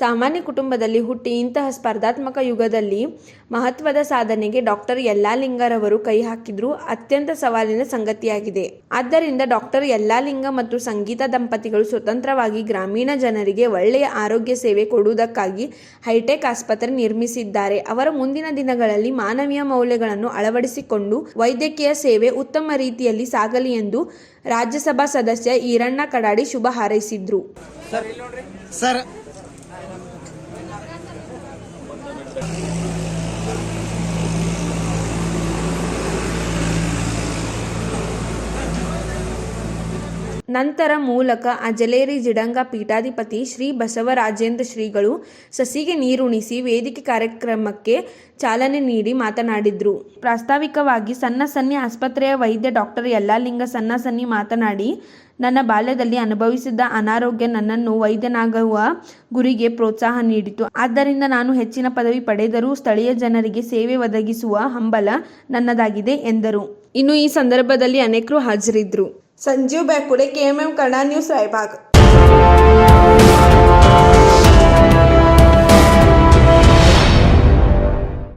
ಸಾಮಾನ್ಯ ಕುಟುಂಬದಲ್ಲಿ ಹುಟ್ಟಿ ಇಂತಹ ಸ್ಪರ್ಧಾತ್ಮಕ ಯುಗದಲ್ಲಿ ಮಹತ್ವದ ಸಾಧನೆಗೆ ಡಾಕ್ಟರ್ ಯಲ್ಲಾಲಿಂಗರವರು ಕೈ ಹಾಕಿದ್ರು. ಅತ್ಯಂತ ಸವಾಲಿನ ಸಂಗತಿಯಾಗಿದೆ. ಆದ್ದರಿಂದ ಡಾಕ್ಟರ್ ಯಲ್ಲಾಲಿಂಗ ಮತ್ತು ಸಂಗೀತ ದಂಪತಿಗಳು ಸ್ವತಂತ್ರವಾಗಿ ಗ್ರಾಮೀಣ ಜನರಿಗೆ ಒಳ್ಳೆಯ ಆರೋಗ್ಯ ಸೇವೆ ಕೊಡುವುದಕ್ಕಾಗಿ ಹೈಟೆಕ್ ಆಸ್ಪತ್ರೆ ನಿರ್ಮಿಸಿದ್ದಾರೆ. ಅವರ ಮುಂದಿನ ದಿನಗಳಲ್ಲಿ ಮಾನವೀಯ ಮೌಲ್ಯಗಳನ್ನು ಅಳವಡಿಸಿಕೊಂಡು ವೈದ್ಯಕೀಯ ಸೇವೆ ಉತ್ತಮ ರೀತಿಯಲ್ಲಿ ಸಾಗಲಿ ಎಂದು ರಾಜ್ಯಸಭಾ ಸದಸ್ಯ ಈರಣ್ಣ ಕಡಾಡಿ ಶುಭ ಹಾರೈಸಿದ್ರು. Thank you. ನಂತರ ಮೂಲಕ ಅಜಲೇರಿ ಜಿಡಂಗ ಪೀಠಾಧಿಪತಿ ಶ್ರೀ ಬಸವರಾಜೇಂದ್ರ ಶ್ರೀಗಳು ಸಸಿಗೆ ನೀರುಣಿಸಿ ವೇದಿಕೆ ಕಾರ್ಯಕ್ರಮಕ್ಕೆ ಚಾಲನೆ ನೀಡಿ ಮಾತನಾಡಿದರು. ಪ್ರಾಸ್ತಾವಿಕವಾಗಿ ಸಣ್ಣ ಸನ್ನಿ ಆಸ್ಪತ್ರೆಯ ವೈದ್ಯ ಡಾಕ್ಟರ್ ಯಲ್ಲಾಲಿಂಗ ಸಣ್ಣ ಸನ್ನಿ ಮಾತನಾಡಿ, ನನ್ನ ಬಾಲ್ಯದಲ್ಲಿ ಅನುಭವಿಸಿದ್ದ ಅನಾರೋಗ್ಯ ನನ್ನನ್ನು ವೈದ್ಯನಾಗುವ ಗುರಿಗೆ ಪ್ರೋತ್ಸಾಹ ನೀಡಿತು. ಆದ್ದರಿಂದ ನಾನು ಹೆಚ್ಚಿನ ಪದವಿ ಪಡೆದರೂ ಸ್ಥಳೀಯ ಜನರಿಗೆ ಸೇವೆ ಒದಗಿಸುವ ಹಂಬಲ ನನ್ನದಾಗಿದೆ, ಎಂದರು. ಇನ್ನು ಈ ಸಂದರ್ಭದಲ್ಲಿ ಅನೇಕರು ಹಾಜರಿದ್ದರು. Sanjeev Bakude K M M कर्णा न्यूज रायबाग.